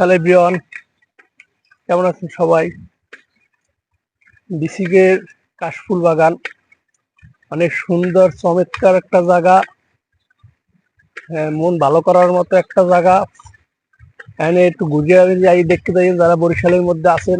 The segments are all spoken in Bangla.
হ্যালো কেমন আছেন সবাই? বিসিকের কাশফুল বাগান অনেক সুন্দর চমৎকার একটা জায়গা। হ্যাঁ, মন ভালো করার মতো একটা জায়গা। এখানে একটু ঘুরে যাই দেখতে যাই যারা বরিশালের মধ্যে আছেন।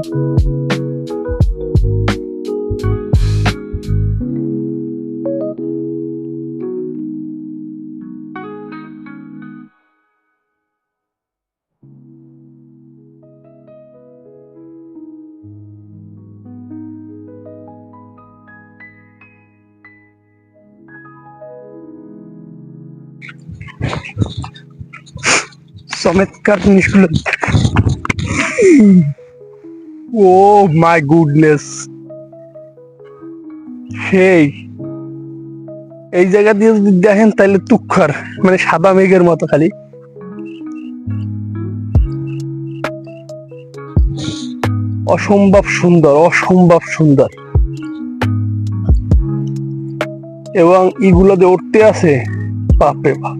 Somet kartın işgülü. O my goodness সেই এই জায়গা দিয়ে যদি দেখেন তাহলে তুক্ষর মানে সাদা মেঘের মতো খালি। অসম্ভব সুন্দর অসম্ভব সুন্দর। এবং ইগুলো যে উঠতে আছে? বাপরে বাপ।